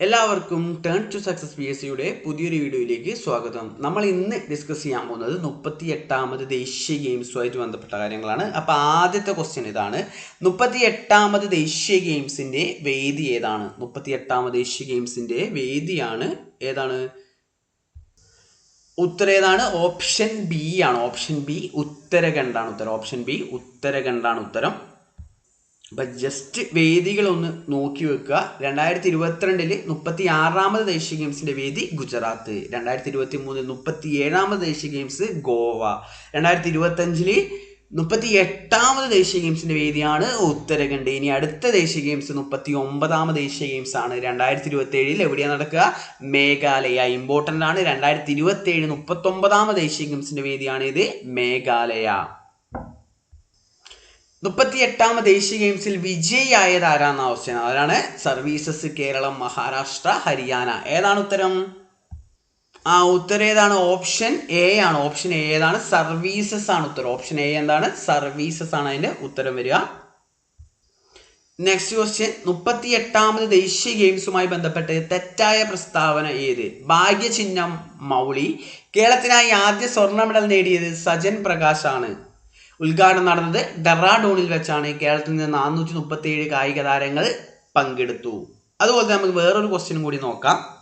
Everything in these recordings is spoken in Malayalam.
എല്ലാവർക്കും turn to success P S സിയുടെ പുതിയൊരു വീഡിയോയിലേക്ക് സ്വാഗതം. നമ്മൾ ഇന്ന് ഡിസ്കസ് ചെയ്യാൻ പോകുന്നത് മുപ്പത്തി എട്ടാമത് ദേശീയ ഗെയിംസുമായിട്ട് ബന്ധപ്പെട്ട കാര്യങ്ങളാണ്. അപ്പോൾ ആദ്യത്തെ ക്വസ്റ്റ്യൻ ഇതാണ്. മുപ്പത്തി എട്ടാമത് ദേശീയ ഗെയിംസിന്റെ വേദി ഏതാണ്? മുപ്പത്തി എട്ടാമത് ദേശീയ ഗെയിംസിന്റെ വേദിയാണ് ഏതാണ്? ഉത്തരം ഏതാണ്? ഓപ്ഷൻ ബി ആണ്. ഓപ്ഷൻ ബി ഉത്തരഖണ്ഡാണ് ഉത്തരം. ഓപ്ഷൻ ബി ഉത്തരഖണ്ഡാണ് ഉത്തരം. അപ്പം ജസ്റ്റ് വേദികളൊന്ന് നോക്കി വെക്കുക. രണ്ടായിരത്തി ഇരുപത്തിരണ്ടിൽ മുപ്പത്തി ആറാമത് ദേശീയ ഗെയിംസിന്റെ വേദി ഗുജറാത്ത്. രണ്ടായിരത്തി ഇരുപത്തി മൂന്നിൽ മുപ്പത്തി ഏഴാമത് ദേശീയ ഗെയിംസ് ഗോവ. രണ്ടായിരത്തി ഇരുപത്തഞ്ചിൽ മുപ്പത്തി എട്ടാമത് ദേശീയ ഗെയിംസിന്റെ വേദിയാണ് ഉത്തരാഖണ്ഡ്. ഇനി അടുത്ത ദേശീയ ഗെയിംസ് മുപ്പത്തി ഒമ്പതാമത് ദേശീയ ഗെയിംസ് ആണ്. രണ്ടായിരത്തി ഇരുപത്തി ഏഴിൽ എവിടെയാണ് നടക്കുക? മേഘാലയ. ഇമ്പോർട്ടന്റ് ആണ്. രണ്ടായിരത്തി ഇരുപത്തി ഏഴ് മുപ്പത്തി ഒമ്പതാമത് ദേശീയ ഗെയിംസിന്റെ വേദിയാണ് ഇത്. മേഘാലയ. മുപ്പത്തി എട്ടാമത് ദേശീയ ഗെയിംസിൽ വിജയിയായത് ആരാന്ന ക്വസ്റ്റ്യൻ. ആരാണ്? സർവീസസ് കേരളം മഹാരാഷ്ട്ര ഹരിയാന. ഏതാണ് ഉത്തരം? ആ ഉത്തരം ഏതാണ്? ഓപ്ഷൻ എ ആണ്. ഓപ്ഷൻ എ ഏതാണ്? സർവീസസ് ആണ് ഉത്തരം. ഓപ്ഷൻ എ എന്താണ്? സർവീസസ് ആണ് അതിന്റെ ഉത്തരം വരിക. നെക്സ്റ്റ് ക്വസ്റ്റ്യൻ മുപ്പത്തി എട്ടാമത് ദേശീയ ഗെയിംസുമായി ബന്ധപ്പെട്ട് തെറ്റായ പ്രസ്താവന ഏത്? ഭാഗ്യചിഹ്നം മൗളി. കേരളത്തിനായി ആദ്യ സ്വർണ മെഡൽ നേടിയത് സജൻ ആണ് ഉദ്ഘാടനം നടന്നത് ഡെറാഡൂണിൽ വെച്ചാണ്. കേരളത്തിൽ നിന്ന് നാനൂറ്റി മുപ്പത്തി ഏഴ് കായിക താരങ്ങൾ പങ്കെടുത്തു. അതുപോലെ തന്നെ നമുക്ക് വേറൊരു ക്വസ്റ്റ്യൻ കൂടി നോക്കാം.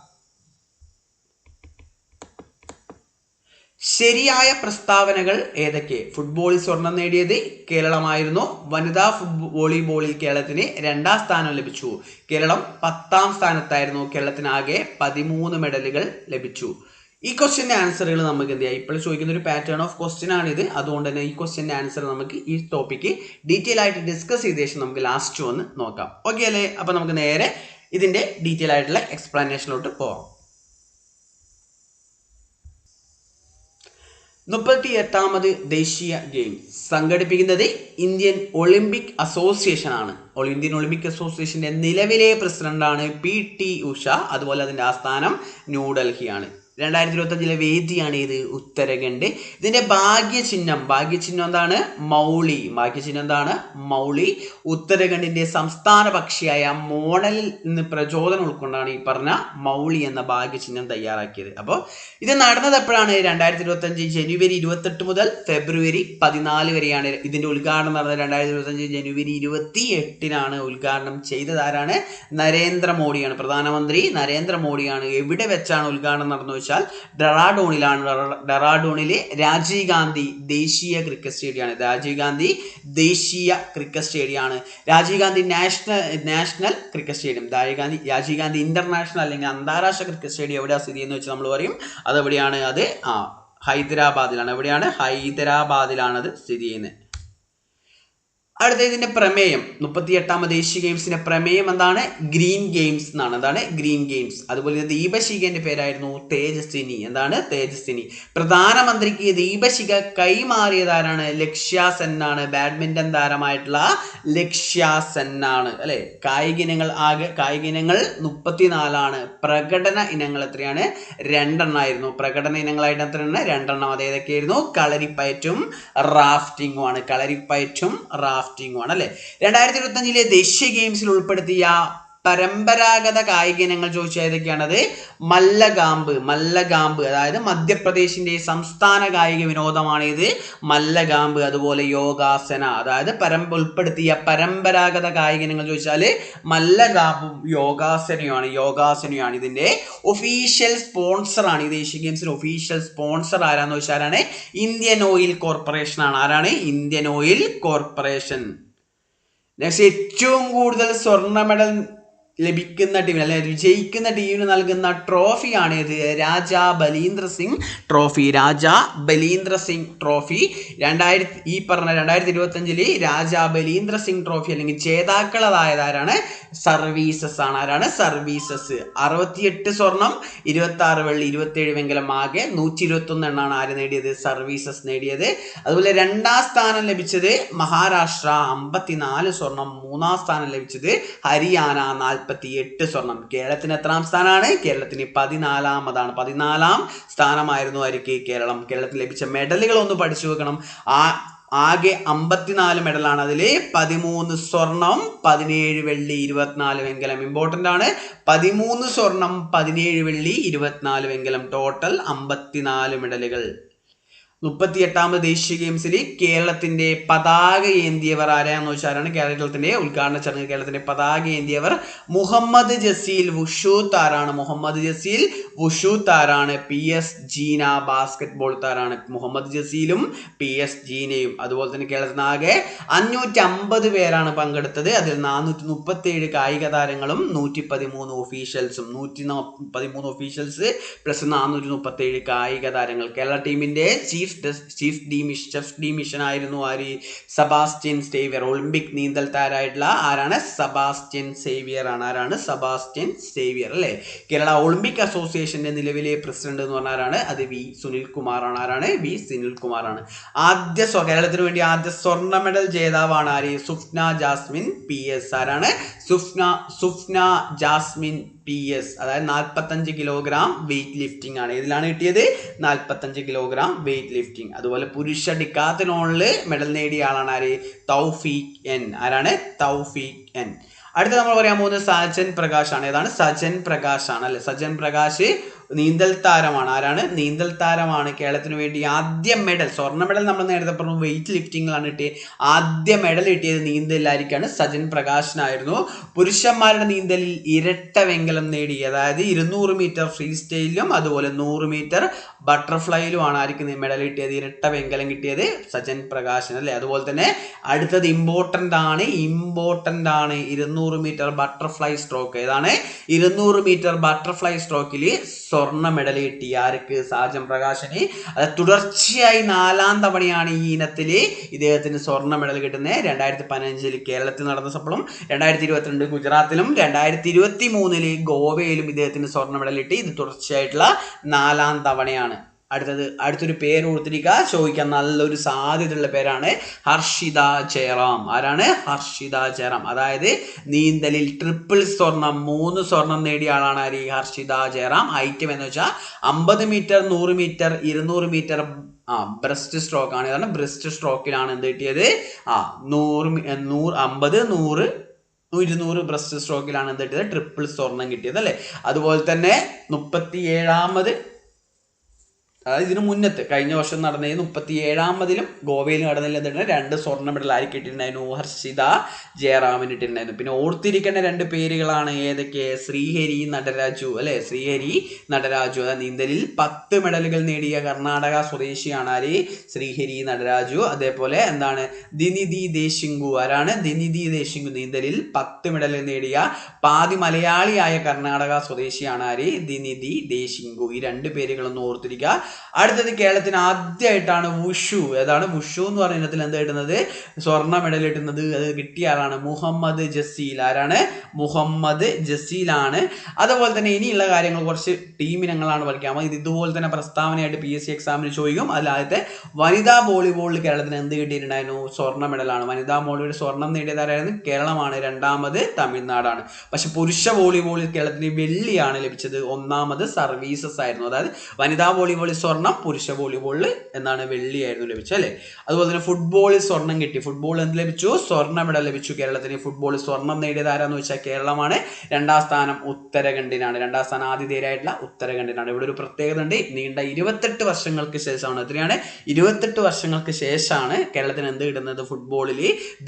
ശരിയായ പ്രസ്താവനകൾ ഏതൊക്കെ? ഫുട്ബോളിൽ സ്വർണം നേടിയത് കേരളമായിരുന്നു. വനിതാ വോളിബോളിൽ കേരളത്തിന് രണ്ടാം സ്ഥാനം ലഭിച്ചു. കേരളം പത്താം സ്ഥാനത്തായിരുന്നു. കേരളത്തിനാകെ പതിമൂന്ന് മെഡലുകൾ ലഭിച്ചു. ഈ ക്വസ്റ്റ്യന്റെ ആൻസറുകൾ നമുക്ക് എന്ത് ചെയ്യാം? ഇപ്പോൾ ചോദിക്കുന്ന ഒരു പാറ്റേൺ ഓഫ് ക്വസ്റ്റ്യൻ ഇത് അതുകൊണ്ട് തന്നെ ഈ ക്വസ്റ്റ്യന്റെ ആൻസർ നമുക്ക് ഈ ടോപ്പിക്ക് ഡീറ്റെയിൽ ആയിട്ട് ഡിസ്കസ് ചെയ്ത ശേഷം നമുക്ക് ലാസ്റ്റ് ഒന്ന് നോക്കാം. ഓക്കെ അല്ലേ? അപ്പോൾ നമുക്ക് നേരെ ഇതിന്റെ ഡീറ്റെയിൽ ആയിട്ടുള്ള എക്സ്പ്ലനേഷനിലോട്ട് പോവാം. മുപ്പത്തി എട്ടാമത് ദേശീയ ഗെയിംസ് സംഘടിപ്പിക്കുന്നത് ഇന്ത്യൻ ഒളിമ്പിക് അസോസിയേഷൻ ആണ്. ഇന്ത്യൻ ഒളിമ്പിക് അസോസിയേഷന്റെ നിലവിലെ പ്രസിഡന്റാണ് പി ടി ഉഷ. അതുപോലെ അതിന്റെ ആസ്ഥാനം ന്യൂഡൽഹിയാണ് രണ്ടായിരത്തി ഇരുപത്തഞ്ചിലെ വേദിയാണ് ഇത് ഉത്തരഖണ്ഡ്. ഇതിന്റെ ഭാഗ്യചിഹ്നം ഭാഗ്യചിഹ്നം എന്താണ്? മൗളി. ഭാഗ്യചിഹ്നം എന്താണ്? മൗളി. ഉത്തരഖണ്ഡിന്റെ സംസ്ഥാന പക്ഷിയായ മോണലിൽ നിന്ന് പ്രചോദനം ഉൾക്കൊണ്ടാണ് ഈ പറഞ്ഞ മൗളി എന്ന ഭാഗ്യചിഹ്നം തയ്യാറാക്കിയത്. അപ്പോൾ ഇത് നടന്നത് എപ്പോഴാണ്? രണ്ടായിരത്തി ഇരുപത്തഞ്ച് ജനുവരി ഇരുപത്തെട്ട് മുതൽ ഫെബ്രുവരി പതിനാല് വരെയാണ് ഇതിന്റെ ഉദ്ഘാടനം നടന്നത്. രണ്ടായിരത്തി ഇരുപത്തഞ്ച് ജനുവരി ഇരുപത്തി എട്ടിനാണ് ഉദ്ഘാടനം ചെയ്തതാരാണ് നരേന്ദ്രമോദിയാണ് പ്രധാനമന്ത്രി നരേന്ദ്രമോദിയാണ് എവിടെ വെച്ചാണ് ഉദ്ഘാടനം നടന്നത് വെച്ചാൽ ഡെറാഡൂണിലാണ് ഡെറാഡൂണിലെ രാജീവ് ഗാന്ധി ദേശീയ ക്രിക്കറ്റ് സ്റ്റേഡിയമാണ്. രാജീവ് ഗാന്ധി ദേശീയ cricket സ്റ്റേഡിയമാണ്. Rajiv Gandhi national national cricket stadium. Rajiv Gandhi Rajiv Gandhi international അല്ലെങ്കിൽ അന്താരാഷ്ട്ര ക്രിക്കറ്റ് സ്റ്റേഡിയം എവിടെയാണ് സ്ഥിതി എന്ന് വെച്ചാൽ നമ്മൾ പറയും. അതെവിടെയാണ് അത്? ആ ഹൈദരാബാദിലാണ്. എവിടെയാണ്? ഹൈദരാബാദിലാണ് അത് സ്ഥിതി ചെയ്യുന്നത്. അടുത്ത ഇതിന്റെ പ്രമേയം മുപ്പത്തി എട്ടാമത് ഏഷ്യ ഗെയിംസിന്റെ പ്രമേയം എന്താണ്? ഗ്രീൻ ഗെയിംസ് എന്നാണ്. എന്താണ്? Green games. അതുപോലെ ദീപശിഖന്റെ പേരായിരുന്നു തേജസ്വിനി. എന്താണ്? തേജസ്വിനി. പ്രധാനമന്ത്രിക്ക് ദീപശിഖ കൈമാറിയതാരാണ് ലക്ഷ്യ ആണ്. ബാഡ്മിന്റൺ താരമായിട്ടുള്ള ലക്ഷ്യ ആണ്. അല്ലെ? കായിക ഇനങ്ങൾ ആകെ കായിക ഇനങ്ങൾ മുപ്പത്തിനാലാണ്. പ്രകടന ഇനങ്ങൾ എത്രയാണ്? രണ്ടെണ്ണമായിരുന്നു പ്രകടന ഇനങ്ങളായിട്ട് എത്രയാണ്? രണ്ടെണ്ണം. അതേതൊക്കെയായിരുന്നു കളരിപ്പയറ്റും റാഫ്റ്റിംഗും ആണ്. കളരിപ്പയറ്റും റാഫ്റ്റിംഗ് റാഫ്റ്റിംഗും ആണ് അല്ലെ? രണ്ടായിരത്തി ഇരുപത്തി അഞ്ചിലെ ദേശീയ ഗെയിംസിൽ ഉൾപ്പെടുത്തിയ പരമ്പരാഗത കായിക ഇനങ്ങൾ ചോദിച്ചാൽ ഏതൊക്കെയാണത്? മല്ലകാമ്പ് മല്ലകാമ്പ് അതായത് മധ്യപ്രദേശിന്റെ സംസ്ഥാന കായിക വിനോദമാണ് ഇത് മല്ലഗാമ്പ് അതുപോലെ യോഗാസന അതായത് പരം ഉൾപ്പെടുത്തിയ പരമ്പരാഗത കായിക ഇനങ്ങൾ ചോദിച്ചാൽ മല്ലകാമ്പും യോഗാസനയുമാണ്. യോഗാസനയാണ് ഇതിന്റെ ഒഫീഷ്യൽ സ്പോൺസറാണ് ഇത് ഏഷ്യൻ ഗെയിംസിന് ഒഫീഷ്യൽ സ്പോൺസർ ആരാന്ന് വെച്ചാലാണ് ഇന്ത്യൻ ഓയിൽ കോർപ്പറേഷൻ ആണ്. ആരാണ്? Indian oil corporation. നെക്സ്റ്റ് ഏറ്റവും കൂടുതൽ സ്വർണ മെഡൽ ലഭിക്കുന്ന ടീമിന് അല്ലെ വിജയിക്കുന്ന ടീമിന് നൽകുന്ന ട്രോഫിയാണ് ഇത് രാജ ബലീന്ദ്ര സിംഗ് ട്രോഫി രാജ ബലീന്ദ്ര സിംഗ് ട്രോഫി രണ്ടായിരത്തി ഈ പറഞ്ഞ രണ്ടായിരത്തി ഇരുപത്തി അഞ്ചിൽ രാജ ബലീന്ദ്ര സിംഗ് ട്രോഫി അല്ലെങ്കിൽ ജേതാക്കളതായത് ആരാണ്? സർവീസസ് ആണ്. ആരാണ്? സർവീസസ്. അറുപത്തിയെട്ട് സ്വർണം ഇരുപത്തി ആറ് വെള്ളി ഇരുപത്തി ഏഴ് വെങ്കലം ആകെ നൂറ്റി ഇരുപത്തി ഒന്ന് എണ്ണാണ് ആര് നേടിയത്? സർവീസസ് നേടിയത്. അതുപോലെ രണ്ടാം സ്ഥാനം ലഭിച്ചത് മഹാരാഷ്ട്ര അമ്പത്തിനാല് സ്വർണം മൂന്നാം സ്ഥാനം ലഭിച്ചത് ഹരിയാന നാൽപ്പത്തി എട്ട് സ്വർണം. കേരളത്തിന് എത്രാം സ്ഥാനമാണ് കേരളത്തിന് പതിനാലാമതാണ്. പതിനാലാം സ്ഥാനമായിരുന്നു ആർക്ക് കേരളം. കേരളത്തിൽ ലഭിച്ച മെഡലുകൾ ഒന്ന് പഠിച്ചു വെക്കണം. ആ ആകെ അമ്പത്തിനാല് മെഡലാണ്. അതിൽ പതിമൂന്ന് സ്വർണം പതിനേഴ് വെള്ളി ഇരുപത്തിനാല് വെങ്കലം. ഇമ്പോർട്ടന്റ് ആണ്. പതിമൂന്ന് സ്വർണം പതിനേഴ് വെള്ളി ഇരുപത്തിനാല് വെങ്കലം. ടോട്ടൽ അമ്പത്തിനാല് മെഡലുകൾ. മുപ്പത്തിയെട്ടാമത് ദേശീയ ഗെയിംസിൽ കേരളത്തിന്റെ പതാക ഏന്തിയവർ ആരാന്ന് വെച്ചാലാണ് കേരളത്തിന്റെ ഉദ്ഘാടന ചടങ്ങ്. കേരളത്തിന്റെ പതാക ഏന്തിയവർ മുഹമ്മദ് ജസീൽ വുഷു താരാണ് മുഹമ്മദ് ജസീൽ വുഷു താരാണ് P S Jeena basketball താരാണ്. മുഹമ്മദ് ജസീലും പി എസ് ജീനയും. അതുപോലെ തന്നെ കേരളത്തിന് ആകെ അഞ്ഞൂറ്റി അമ്പത് പേരാണ് പങ്കെടുത്തത്. അതിൽ നാനൂറ്റി മുപ്പത്തി ഏഴ് കായിക താരങ്ങളും നൂറ്റി പതിമൂന്ന് ഒഫീഷ്യൽസും നൂറ്റി പതിമൂന്ന് ഒഫീഷ്യൽസ് പ്ലസ് നാനൂറ്റി മുപ്പത്തി ഏഴ് കായിക താരങ്ങൾ. കേരള ടീമിന്റെ chief chief de mission chef de mission ആയിരുന്നു ആര്? സബാസ്റ്റ്യൻ സേവിയർ ഒളിമ്പിക് നീന്തൽ താരായിട്ടുള്ള ആരാണ്? സബാസ്റ്റ്യൻ സേവിയർ ആണ്. ആരാണ്? സബാസ്റ്റ്യൻ സേവിയർ അല്ലേ? കേരള ഒളിമ്പിക് അസോസിയേഷന്റെ നിലവിലെ പ്രസിഡന്റ് എന്ന് പറഞ്ഞ ആരാണ്? അത് വി സുനിൽ കുമാർ ആണ്. ആരാണ്? വി സുനിൽ കുമാർ ആണ്. ആദ്യ കേരളത്തിന് വേണ്ടി ആദ്യ സ്വർണ മെഡൽ ജേതാവാണ് ആര്? സുഫ്ന ജാസ്മിൻ പി എസ് ആരാണ്? സുഫ്ന സുഫ്ന ജാസ്മിൻ പി എസ് അതായത് നാൽപ്പത്തഞ്ച് കിലോഗ്രാം വെയിറ്റ് ലിഫ്റ്റിംഗ് ആണ്. ഇതിലാണ് കിട്ടിയത് നാൽപ്പത്തഞ്ച് കിലോഗ്രാം വെയിറ്റ് ലിഫ്റ്റിംഗ് അതുപോലെ പുരുഷ ഡിക്കാത്തിനോളിൽ മെഡൽ നേടിയ ആളാണ് ആര്? തൗഫീഖ് എൻ. ആരാണ്? തൗഫീഖ് എൻ. അടുത്ത നമ്മൾ പറയാൻ പോകുന്നത് സജൻ പ്രകാശ് ആണ് ഏതാണ്? സജൻ പ്രകാശ് ആണ് അല്ലെ? സജൻ പ്രകാശ് നീന്തൽ താരമാണ്. ആരാണ്? നീന്തൽ താരമാണ്. കേരളത്തിന് വേണ്ടി ആദ്യ മെഡൽ സ്വർണ മെഡൽ നമ്മൾ നേരത്തെ പറഞ്ഞു വെയിറ്റ് ലിഫ്റ്റിംഗിലാണ് കിട്ടിയത് ആദ്യ മെഡൽ കിട്ടിയത് നീന്തലിലായിരിക്കാണ്. സജൻ പ്രകാശനായിരുന്നു. പുരുഷന്മാരുടെ നീന്തലിൽ ഇരട്ട വെങ്കലം നേടി. അതായത് ഇരുന്നൂറ് മീറ്റർ ഫ്രീ സ്റ്റൈലിലും അതുപോലെ നൂറ് മീറ്റർ ബട്ടർഫ്ലൈയിലുമാണ് ആയിരിക്കും മെഡൽ കിട്ടിയത്. ഇരട്ട വെങ്കലം കിട്ടിയത് സജൻ പ്രകാശൻ അല്ലേ? അതുപോലെ തന്നെ അടുത്തത് ഇമ്പോർട്ടന്റ് ആണ്. ഇമ്പോർട്ടന്റ് ആണ് ഇരുന്നൂറ് മീറ്റർ ബട്ടർഫ്ലൈ സ്ട്രോക്ക് ഏതാണ്? ഇരുന്നൂറ് മീറ്റർ ബട്ടർഫ്ലൈ സ്ട്രോക്കിൽ സ്വർണ മെഡൽ കിട്ടി. ആർക്ക്? സാജൻ പ്രകാശന്. അത് തുടർച്ചയായി നാലാം തവണയാണ് ഈ ഇനത്തിൽ ഇദ്ദേഹത്തിന് സ്വർണ മെഡൽ കിട്ടുന്നത്. രണ്ടായിരത്തി പതിനഞ്ചിൽ കേരളത്തിൽ നടന്ന സപ്പളും രണ്ടായിരത്തി ഇരുപത്തിരണ്ട് ഗുജറാത്തിലും രണ്ടായിരത്തി ഇരുപത്തി മൂന്നിൽ ഗോവയിലും ഇദ്ദേഹത്തിന് സ്വർണ മെഡൽ കിട്ടി. ഇത് തുടർച്ചയായിട്ടുള്ള നാലാം തവണയാണ്. അടുത്തത് അടുത്തൊരു പേര് കൊടുത്തിരിക്കുക ചോദിക്കാൻ നല്ലൊരു സാധ്യതയുള്ള പേരാണ് ഹർഷിത ചേറാം ആരാണ്? ഹർഷിത ചേറാം അതായത് നീന്തലിൽ ട്രിപ്പിൾ സ്വർണം മൂന്ന് സ്വർണം നേടിയ ആളാണ് ആര്? ഹർഷിത ജയറാം. ഐറ്റം എന്ന് വെച്ചാൽ അമ്പത് മീറ്റർ നൂറ് മീറ്റർ ഇരുന്നൂറ് മീറ്റർ ആ ബ്രസ്റ്റ് സ്ട്രോക്ക് ആണ്. ഇതാണ് ബ്രസ്റ്റ് സ്ട്രോക്കിലാണ് എന്ത് കിട്ടിയത്? ആ നൂറ് നൂറ് അമ്പത് നൂറ് ഇരുന്നൂറ് ബ്രസ്റ്റ് സ്ട്രോക്കിലാണ് എന്ത് കിട്ടിയത്? ട്രിപ്പിൾ സ്വർണം കിട്ടിയത് അല്ലേ? അതുപോലെ തന്നെ മുപ്പത്തി ഏഴാമത് അതായത് ഇതിനു മുന്നത്ത് കഴിഞ്ഞ വർഷം നടന്ന മുപ്പത്തി ഏഴാമതിലും ഗോവയിൽ എന്താണ് രണ്ട് സ്വർണ മെഡൽ ആര് കിട്ടിയിട്ടുണ്ടായിരുന്നു? ഹർഷിത ജയറാമിന് ഇട്ടിട്ടുണ്ടായിരുന്നു പിന്നെ ഓർത്തിരിക്കേണ്ട രണ്ട് പേരുകളാണ് ഏതൊക്കെ? ശ്രീഹരി നടരാജു അല്ലെ? ശ്രീഹരി നടരാജു. അതായത് നീന്തലിൽ പത്ത് മെഡലുകൾ നേടിയ കർണാടക സ്വദേശിയാണ് ആര്? ശ്രീഹരി നടരാജു. അതേപോലെ എന്താണ്? ദിനിധി ദേശിങ്കു ആരാണ്? ദിനിധി ദേശിങ്കു നീന്തലിൽ പത്ത് മെഡലുകൾ നേടിയ പാതി മലയാളിയായ കർണാടക സ്വദേശിയാണ് ആര്? ദിനിധി ദേശിങ്കു ഈ രണ്ട് പേരുകളൊന്നും ഓർത്തിരിക്കുക. അടുത്തത് കേരളത്തിന് ആദ്യമായിട്ടാണ് വുഷു. ഏതാണ്? വുഷു എന്ന് പറയുന്ന ഇനത്തിൽ എന്താ കിട്ടുന്നത് സ്വർണ മെഡൽ കിട്ടുന്നത് അത് കിട്ടിയ ആളാണ് മുഹമ്മദ് ജസീൽ. ആരാണ്? മുഹമ്മദ് ജസീലാണ് അതുപോലെ തന്നെ ഇനിയുള്ള കാര്യങ്ങൾ കുറച്ച് ടീമിനങ്ങളാണ് പഠിക്കാൻ ഇത് ഇതുപോലെ തന്നെ പ്രസ്താവനയായിട്ട് പി എസ് സി എക്സാമിന് ചോദിക്കും. അതിൽ ആദ്യത്തെ വനിതാ വോളിബോളിൽ കേരളത്തിന് എന്ത് കിട്ടിയിട്ടുണ്ടായിരുന്നു? സ്വർണ മെഡലാണ് വനിതാ വോളിബോളിൽ സ്വർണം നേടിയതാരായിരുന്നു കേരളമാണ്. രണ്ടാമത് തമിഴ്നാടാണ്. പക്ഷെ പുരുഷ വോളിബോളിൽ കേരളത്തിന് വെള്ളിയാണ് ലഭിച്ചത്. ഒന്നാമത് സർവീസസ് ആയിരുന്നു. അതായത് വനിതാ വോളിബോളിൽ സ്വർണം പുരുഷ വോളിബോളിൽ വെള്ളി വെള്ളിയായിരുന്നു ലഭിച്ചത് അല്ലേ? അതുപോലെ തന്നെ ഫുട്ബോളിൽ സ്വർണം കിട്ടി. ഫുട്ബോൾ എന്ത് ലഭിച്ചു? സ്വർണ മെഡൽ ലഭിച്ചു കേരളത്തിന്. ഫുട്ബോളിൽ സ്വർണം നേടിയത് ആരാന്ന് വെച്ചാൽ കേരളമാണ്. രണ്ടാം സ്ഥാനം ഉത്തരാഖണ്ഡിനാണ്. രണ്ടാം സ്ഥാനം ആതിഥേയരായിട്ടുള്ള ഉത്തരാഖണ്ഡിനാണ്. ഇവിടെ ഒരു പ്രത്യേകത ഉണ്ട്. നീണ്ട ഇരുപത്തെട്ട് വർഷങ്ങൾക്ക് ശേഷമാണ്. എത്രയാണ്? ഇരുപത്തെട്ട് വർഷങ്ങൾക്ക് ശേഷമാണ് കേരളത്തിന് എന്ത് കിട്ടുന്നത്? ഫുട്ബോളിൽ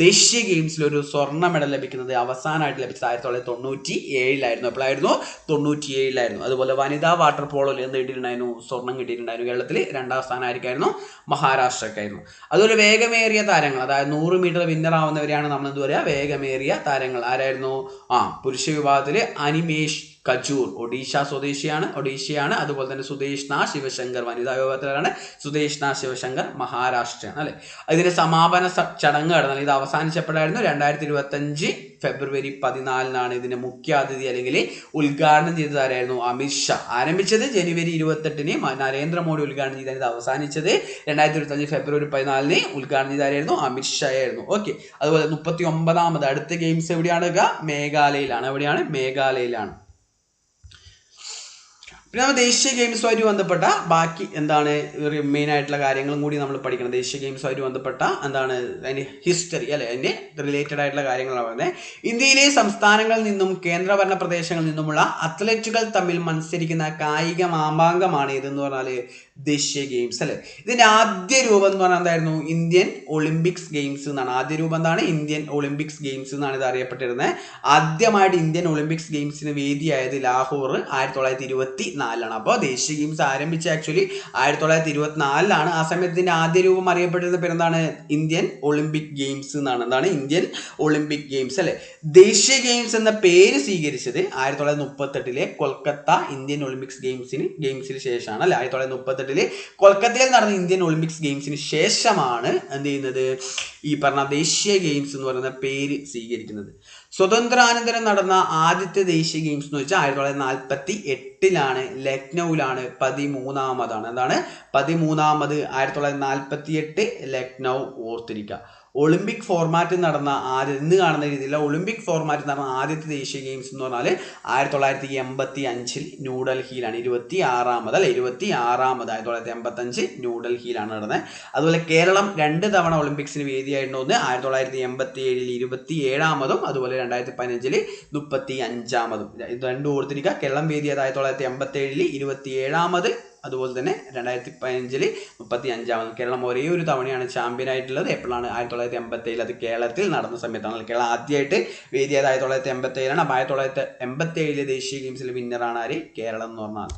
ദേശീയ ഗെയിംസിൽ ഒരു സ്വർണ മെഡൽ ലഭിക്കുന്നത് അവസാനമായിട്ട് ലഭിച്ചത് ആയിരത്തി തൊള്ളായിരത്തി തൊണ്ണൂറ്റി ഏഴിലായിരുന്നു എപ്പോഴായിരുന്നു? തൊണ്ണൂറ്റി ഏഴിലായിരുന്നു അതുപോലെ വനിതാ വാട്ടർ പോളോയിൽ എന്ത് കിട്ടിയിട്ടുണ്ടായിരുന്നു? സ്വർണം കിട്ടിയിട്ടുണ്ടായിരുന്നു കേരളത്തിൽ രണ്ടാം സ്ഥാനമായിരിക്കായിരുന്നു മഹാരാഷ്ട്രക്കായിരുന്നു. അതുപോലെ വേഗമേറിയ താരങ്ങൾ അതായത് നൂറ് മീറ്റർ വിന്നർ ആവുന്നവരെയാണ് നമ്മൾ എന്ത് പറയുക വേഗമേറിയ താരങ്ങൾ. ആരായിരുന്നു? ആ പുരുഷ വിഭാഗത്തിൽ അനിമേഷ് കജൂർ ഒഡീഷ സ്വദേശിയാണ് ഒഡീഷയാണ് അതുപോലെ തന്നെ സുദേഷ്ന ശിവശങ്കർ വനിതാ വിഭാഗത്തിലാണ് സുദേഷ്ന ശിവശങ്കർ മഹാരാഷ്ട്രയാണ് അല്ലെ? ഇതിന്റെ സമാപന ചടങ്ങ് നടന്നത്. ഇത് അവസാനിച്ചപ്പോഴായിരുന്നു രണ്ടായിരത്തി ഇരുപത്തഞ്ച് ഫെബ്രുവരി പതിനാലിനാണ് ഇതിന്റെ മുഖ്യ അതിഥി അല്ലെങ്കിൽ ഉദ്ഘാടനം ചെയ്തതായിരുന്നു അമിത് ഷാ. ആരംഭിച്ചത് ജനുവരി ഇരുപത്തെട്ടിന് നരേന്ദ്രമോദി ഉദ്ഘാടനം ചെയ്താണ് ഇത് അവസാനിച്ചത് രണ്ടായിരത്തി ഇരുപത്തഞ്ച് ഫെബ്രുവരി പതിനാലിന് ഉദ്ഘാടനം ചെയ്തായിരുന്നു അമിത്ഷാ ആയിരുന്നു. ഓക്കെ. അതുപോലെ മുപ്പത്തി ഒമ്പതാമത് അടുത്ത ഗെയിംസ് എവിടെയാണ്? മേഘാലയയിലാണ്. എവിടെയാണ്? മേഘാലയയിലാണ്. പിന്നെ നമ്മൾ ദേശീയ ഗെയിംസുമായിട്ട് ബന്ധപ്പെട്ട ബാക്കി എന്താണ് മെയിൻ ആയിട്ടുള്ള കാര്യങ്ങളും കൂടി നമ്മൾ പഠിക്കണം. ദേശീയ ഗെയിംസുമായിട്ട് ബന്ധപ്പെട്ട എന്താണ് അതിന്റെ ഹിസ്റ്ററി അല്ലെ? അതിന്റെ റിലേറ്റഡ് ആയിട്ടുള്ള കാര്യങ്ങളാണ് പറയുന്നത്. ഇന്ത്യയിലെ സംസ്ഥാനങ്ങളിൽ നിന്നും കേന്ദ്രഭരണ പ്രദേശങ്ങളിൽ നിന്നുമുള്ള അത്ലറ്റുകൾ തമ്മിൽ മത്സരിക്കുന്ന കായിക മാമാങ്കമാണ് ഇതെന്ന് പറഞ്ഞാൽ ദേശീയ ഗെയിംസ് അല്ലേ? ഇതിന്റെ ആദ്യ രൂപം എന്ന് പറഞ്ഞാൽ എന്തായിരുന്നു? ഇന്ത്യൻ ഒളിമ്പിക്സ് ഗെയിംസ് എന്നാണ്. ആദ്യ രൂപം എന്താണ്? ഇന്ത്യൻ ഒളിമ്പിക്സ് ഗെയിംസ് എന്നാണ് ഇത് അറിയപ്പെട്ടിരുന്നത്. ആദ്യമായിട്ട് ഇന്ത്യൻ ഒളിമ്പിക്സ് ഗെയിംസിന് വേദിയായത് ലാഹോർ ആയിരത്തി തൊള്ളായിരത്തി ഇരുപത്തി നാലിലാണ് അപ്പോൾ ദേശീയ ഗെയിംസ് ആരംഭിച്ച ആക്ച്വലി ആയിരത്തി തൊള്ളായിരത്തി ഇരുപത്തി നാലിലാണ് ആ സമയത്തിന്റെ ആദ്യ രൂപം അറിയപ്പെട്ടിരുന്ന പേരെന്താണ്? ഇന്ത്യൻ ഒളിമ്പിക് ഗെയിംസ് എന്നാണ്. എന്താണ്? ഇന്ത്യൻ ഒളിമ്പിക് ഗെയിംസ് അല്ലേ? ദേശീയ ഗെയിംസ് എന്ന പേര് സ്വീകരിച്ചത് ആയിരത്തി തൊള്ളായിരത്തി മുപ്പത്തെട്ടിലെ കൊൽക്കത്ത ഇന്ത്യൻ ഒളിമ്പിക്സ് ഗെയിംസിന് ഗെയിംസിന് ശേഷമാണ് അല്ലേ? ആയിരത്തി തൊള്ളായിരത്തി മുപ്പത്തെട്ടിലെ കൊൽക്കത്തയിൽ നടന്ന ഇന്ത്യൻ ഒളിമ്പിക്സ് ഗെയിംസിന് ശേഷമാണ് എന്ത് ചെയ്യുന്നത്? ഈ പറഞ്ഞ ദേശീയ ഗെയിംസ് എന്ന് പറയുന്ന പേര് സ്വീകരിക്കുന്നത്. സ്വതന്ത്രാനന്തരം നടന്ന ആദ്യത്തെ ദേശീയ ഗെയിംസ് എന്ന് വെച്ചാൽ ആയിരത്തി തൊള്ളായിരത്തി നാൽപ്പത്തി എട്ടിലാണ് ലക്നൌവിലാണ് പതിമൂന്നാമതാണ്. എന്താണ്? പതിമൂന്നാമത് ആയിരത്തി തൊള്ളായിരത്തി നാൽപ്പത്തി എട്ട് ലക്നൗ ഓർത്തിരിക്കുക. ഒളിമ്പിക് ഫോർമാറ്റ് നടന്ന ആദ്യ ഇന്ന് കാണുന്ന രീതിയിലുള്ള ഒളിമ്പിക് ഫോർമാറ്റിൽ നടന്ന ആദ്യത്തെ ദേശീയ ഗെയിംസ് എന്ന് പറഞ്ഞാൽ ആയിരത്തി തൊള്ളായിരത്തി എൺപത്തി അഞ്ചിൽ ന്യൂഡൽഹിയിലാണ് ഇരുപത്തി ആറാമത് അല്ലെ? ഇരുപത്തി ആറാമത് ആയിരത്തി തൊള്ളായിരത്തി എൺപത്തി അഞ്ച് ന്യൂഡൽഹിയിലാണ് നടന്നത്. അതുപോലെ കേരളം രണ്ട് തവണ ഒളിമ്പിക്സിന് വേദിയായിരുന്നു ഒന്ന്. ആയിരത്തി തൊള്ളായിരത്തി എൺപത്തി ഏഴിൽ ഇരുപത്തി ഏഴാമതും അതുപോലെ രണ്ടായിരത്തി പതിനഞ്ചിൽ മുപ്പത്തി അഞ്ചാമതും ഇത് രണ്ടും ഓർത്തിരിക്കുക. കേരളം വേദിയായത് ആയിരത്തി തൊള്ളായിരത്തി എൺപത്തി ഏഴിൽ ഇരുപത്തി ഏഴാമത് അതുപോലെ തന്നെ രണ്ടായിരത്തി പതിനഞ്ചിൽ മുപ്പത്തി അഞ്ചാമത് കേരളം ഒരേ ഒരു തവണയാണ് ചാമ്പ്യൻ ആയിട്ടുള്ളത്. എപ്പോഴാണ് ആയിരത്തി തൊള്ളായിരത്തി എൺപത്തി ഏഴിൽ അത് കേരളത്തിൽ നടന്ന സമയത്താണ്. കേരളം ആദ്യമായിട്ട് വേദിയായത് ആയിരത്തി തൊള്ളായിരത്തി എൺപത്തി ഏഴാണ് അപ്പോൾ ആയിരത്തി തൊള്ളായിരത്തി എൺപത്തി ഏഴിലെ ദേശീയ ഗെയിംസിലെ വിന്നറാണ് ആര്? കേരളം എന്ന് പറഞ്ഞാൽ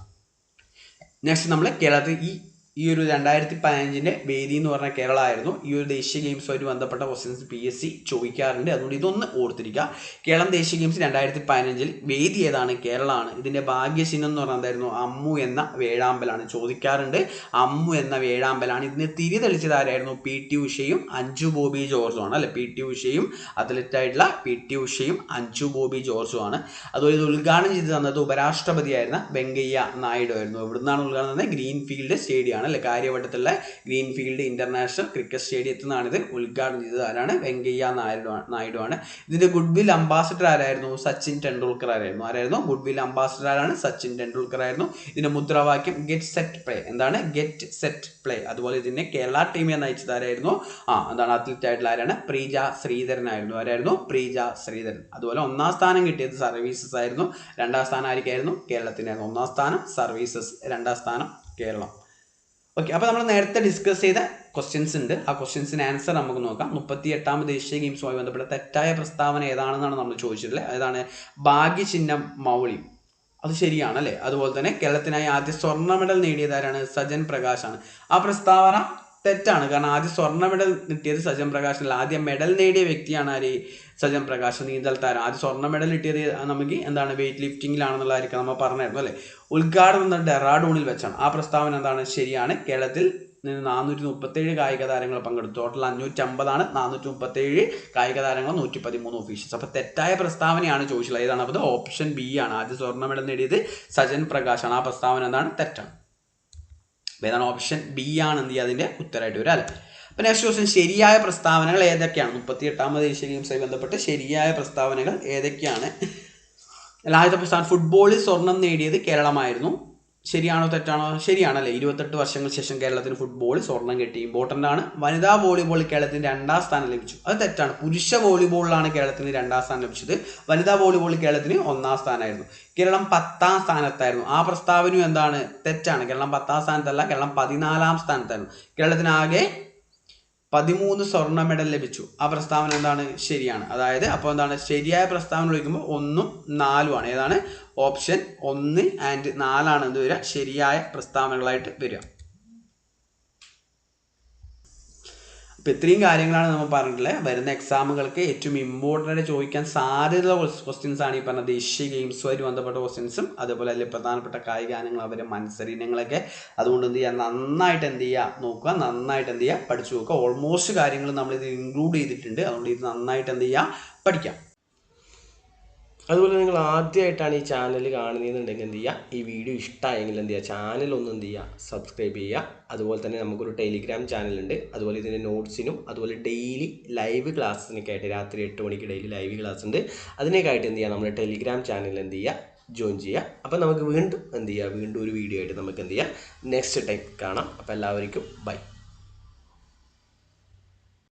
നെക്സ്റ്റ് നമ്മൾ കേരളത്തിൽ ഈ ഈ ഒരു രണ്ടായിരത്തി പതിനഞ്ചിന്റെ വേദി എന്ന് പറഞ്ഞ കേരള ആയിരുന്നു ഈ ഒരു ദേശീയ ഗെയിംസുമായിട്ട് ബന്ധപ്പെട്ട ക്വസ്റ്റ്യൻസ് പി എസ് സി ചോദിക്കാറുണ്ട്. അതുകൊണ്ട് ഇതൊന്ന് ഓർത്തിരിക്കുക. കേരളം ദേശീയ ഗെയിംസ് രണ്ടായിരത്തി പതിനഞ്ചിൽ വേദി ഏതാണ്? കേരളമാണ്. ഇതിന്റെ ഭാഗ്യചിഹ്നം എന്ന് പറഞ്ഞതായിരുന്നു അമ്മു എന്ന വേഴാമ്പലാണ് ചോദിക്കാറുണ്ട്. അമ്മു എന്ന വേഴാമ്പലാണ്. ഇതിനെ തിരി തെളിച്ചതാരായിരുന്നു പി ടി ഉഷയും അഞ്ജു ബോബി ജോർജും ആണ് അല്ലെ? പി ടി ഉഷയും അത്ലറ്റായിട്ടുള്ള പി ടി ഉഷയും അഞ്ജു ബോബി ജോർജും ആണ് അതുപോലെ ഇത് ഉദ്ഘാടനം ചെയ്ത് തന്നത് ഉപരാഷ്ട്രപതിയായിരുന്ന വെങ്കയ്യ നായിഡു ആയിരുന്നു. എവിടുന്നാണ് ഉദ്ഘാടനം തന്നത്? ഗ്രീൻ ഫീൽഡ് സ്റ്റേഡിയം ആണ് അല്ലെ? കാര്യവട്ടത്തുള്ള ഗ്രീൻഫീൽഡ് ഇന്റർനാഷണൽ ക്രിക്കറ്റ് സ്റ്റേഡിയത്തിൽ നിന്നാണ് ഇത് ഉദ്ഘാടനം ചെയ്തത്. ആരാണ്? വെങ്കയ്യ നായിഡു നായിഡു ആണ്. ഇതിന്റെ ഗുഡ് വിൽ അംബാസിഡർ ആരായിരുന്നു? സച്ചിൻ ടെണ്ടുൽക്കർ ആരായിരുന്നു? ആരായിരുന്നു? ഗുഡ് വിൽ അംബാസിഡർ ആരാണ്? സച്ചിൻ ടെണ്ടുൽക്കർ ആയിരുന്നു. ഇതിന്റെ മുദ്രാവാക്യം ഗെറ്റ് സെറ്റ് പ്ലേ എന്താണ്? ഗെറ്റ് സെറ്റ് പ്ലേ അതുപോലെ ഇതിനെ കേരള ടീമിനെ നയിച്ചത് ആരായിരുന്നു? ആ എന്താണ് അത്ലറ്റ് ആയിട്ടുള്ള ആരാണ്? പ്രീജ ശ്രീധരൻ ആയിരുന്നു. ആരായിരുന്നു? പ്രീജ ശ്രീധരൻ. അതുപോലെ ഒന്നാം സ്ഥാനം കിട്ടിയത് സർവീസസ് ആയിരുന്നു. രണ്ടാം സ്ഥാനം ആയിരിക്കായിരുന്നു കേരളത്തിനായിരുന്നു ഒന്നാം സ്ഥാനം സർവീസസ് രണ്ടാം സ്ഥാനം കേരളം. ഓക്കെ അപ്പോൾ നമ്മൾ നേരത്തെ ഡിസ്കസ് ചെയ്ത ക്വസ്റ്റ്യൻസ് ഉണ്ട്. ആ ക്വസ്റ്റ്യൻസിന് ആൻസർ നമുക്ക് നോക്കാം. മുപ്പത്തി എട്ടാമത് ദേശീയ ഗെയിംസുമായി ബന്ധപ്പെട്ട തെറ്റായ പ്രസ്താവന ഏതാണെന്നാണ് നമ്മൾ ചോദിച്ചിട്ടുള്ളത്. ഏതാണ് ഭാഗ്യചിഹ്നം മൗളി. അത് ശരിയാണ് അല്ലേ അതുപോലെ തന്നെ കേരളത്തിനായി ആദ്യ സ്വർണ മെഡൽ നേടിയതാരാണ്? സജൻ പ്രകാശാണ്. ആ പ്രസ്താവന തെറ്റാണ്. കാരണം ആദ്യം സ്വർണ മെഡൽ കിട്ടിയത് സജൻ പ്രകാശനല്ല. ആദ്യം മെഡൽ നേടിയ വ്യക്തിയാണ് ആര്? സജൻ പ്രകാശ് നീന്തൽ താരം. ആദ്യം സ്വർണ മെഡൽ കിട്ടിയത് നമുക്ക് എന്താണ്? വെയിറ്റ് ലിഫ്റ്റിംഗിലാണെന്നുള്ളതായിരിക്കും നമ്മൾ പറഞ്ഞായിരുന്നു അല്ലേ? ഉദ്ഘാടനം ഡെറാഡൂണിൽ വെച്ചാണ്. ആ പ്രസ്താവന എന്താണ്? ശരിയാണ്. കേരളത്തിൽ നിന്ന് നാനൂറ്റി മുപ്പത്തേഴ് കായിക താരങ്ങൾ പങ്കെടുത്തു. ടോട്ടൽ അഞ്ഞൂറ്റി അമ്പതാണ് നാനൂറ്റി മുപ്പത്തേഴ് കായിക താരങ്ങൾ നൂറ്റി പതിമൂന്ന് ഓഫീഷ്യൽസ് അപ്പോൾ തെറ്റായ പ്രസ്താവനയാണ് ചോദിച്ചത് ഏതാണ്? അപ്പോൾ ഓപ്ഷൻ ബി ആണ്. ആദ്യം സ്വർണ മെഡൽ നേടിയത് സജൻ പ്രകാശാണ്. ആ പ്രസ്താവന എന്താണ്? തെറ്റാണ്. ഏതാണ് ഓപ്ഷൻ ബി ആണ് എന്ത് ചെയ്യുക? അതിന്റെ ഉത്തരമായിട്ട് വരിക അല്ലേ? അപ്പോൾ നെക്സ്റ്റ് ക്വസ്റ്റ്യൻ ശരിയായ പ്രസ്താവനകൾ ഏതൊക്കെയാണ്? മുപ്പത്തി എട്ടാമത് ദേശീയ ഗെയിംസുമായി ബന്ധപ്പെട്ട് ശരിയായ പ്രസ്താവനകൾ ഏതൊക്കെയാണ്? ആദ്യത്തെ പ്രസ്താവന ഫുട്ബോളിൽ സ്വർണം നേടിയത് കേരളമായിരുന്നു. ശരിയാണോ തെറ്റാണോ? ശരിയാണല്ലേ. ഇരുപത്തെട്ട് വർഷങ്ങൾക്ക് ശേഷം കേരളത്തിന് ഫുട്ബോൾ സ്വർണം കിട്ടി ഇമ്പോർട്ടന്റ് ആണ് വനിതാ വോളിബോൾ കേരളത്തിന് രണ്ടാം സ്ഥാനം ലഭിച്ചു. അത് തെറ്റാണ്. പുരുഷ വോളിബോളിലാണ് കേരളത്തിന് രണ്ടാം സ്ഥാനം ലഭിച്ചത്. വനിതാ വോളിബോൾ കേരളത്തിന് ഒന്നാം സ്ഥാനമായിരുന്നു. കേരളം പത്താം സ്ഥാനത്തായിരുന്നു. ആ പ്രസ്താവനയും എന്താണ്? തെറ്റാണ്. കേരളം പത്താം സ്ഥാനത്തല്ല കേരളം പതിനാലാം സ്ഥാനത്തായിരുന്നു. കേരളത്തിന് ആകെ പതിമൂന്ന് സ്വർണ മെഡൽ ലഭിച്ചു. ആ പ്രസ്താവന എന്താണ്? ശരിയാണ്. അതായത് അപ്പോൾ എന്താണ്? ശരിയായ പ്രസ്താവന വിളിക്കുമ്പോൾ ഒന്നും നാലുമാണ്. ഏതാണ്? ഓപ്ഷൻ ഒന്ന് ആൻഡ് നാലാണ് എന്ത് വരിക? ശരിയായ പ്രസ്താവനകളായിട്ട് വരിക. അപ്പോൾ ഇത്രയും കാര്യങ്ങളാണ് നമ്മൾ പറഞ്ഞിട്ടുള്ളത് വരുന്ന എക്സാമുകൾക്ക് ഏറ്റവും ഇമ്പോർട്ടന്റ് ആയിട്ട് ചോദിക്കാൻ സാധ്യതയുള്ള ക്വസ്റ്റ്യൻസ് ആണ് ഈ പറഞ്ഞ ദേശീയ ഗെയിംസുമായിട്ട് ബന്ധപ്പെട്ട ക്വസ്റ്റ്യൻസും അതുപോലെ അതിൽ പ്രധാനപ്പെട്ട കായികാനങ്ങൾ അവരെ മത്സരീനങ്ങളൊക്കെ അതുകൊണ്ട് എന്ത് ചെയ്യുക നന്നായിട്ട് എന്ത് ചെയ്യുക നോക്കുക. നന്നായിട്ട് എന്ത് ചെയ്യുക പഠിച്ചു നോക്കുക. ഓൾമോസ്റ്റ് കാര്യങ്ങൾ നമ്മൾ ഇൻക്ലൂഡ് ചെയ്തിട്ടുണ്ട്. അതുകൊണ്ട് ഇത് നന്നായിട്ട് എന്ത് ചെയ്യുക പഠിക്കാം. അതുപോലെ നിങ്ങൾ ആദ്യമായിട്ടാണ് ഈ ചാനൽ കാണുന്നതെന്നുണ്ടെങ്കിൽ എന്ത് ചെയ്യുക? ഈ വീഡിയോ ഇഷ്ടമായെങ്കിൽ എന്ത് ചെയ്യുക? ചാനൽ ഒന്ന് എന്ത് ചെയ്യുക? സബ്സ്ക്രൈബ് ചെയ്യുക. അതുപോലെ തന്നെ നമുക്കൊരു ടെലിഗ്രാം ചാനലുണ്ട് അതുപോലെ ഇതിന്റെ നോട്ട്സിനും അതുപോലെ ഡെയിലി ലൈവ് ക്ലാസ്സിനൊക്കെ ആയിട്ട് രാത്രി എട്ട് മണിക്ക് ഡെയിലി ലൈവ് ക്ലാസ് ഉണ്ട്. അതിനേക്കായിട്ട് എന്ത് ചെയ്യുക? നമ്മുടെ ടെലിഗ്രാം ചാനൽ എന്ത് ചെയ്യുക? ജോയിൻ ചെയ്യുക. അപ്പോൾ നമുക്ക് വീണ്ടും എന്ത് ചെയ്യുക? വീണ്ടും ഒരു വീഡിയോ ആയിട്ട് നമുക്ക് എന്ത് ചെയ്യുക? നെക്സ്റ്റ് ടൈം കാണാം. അപ്പോൾ എല്ലാവർക്കും ബൈ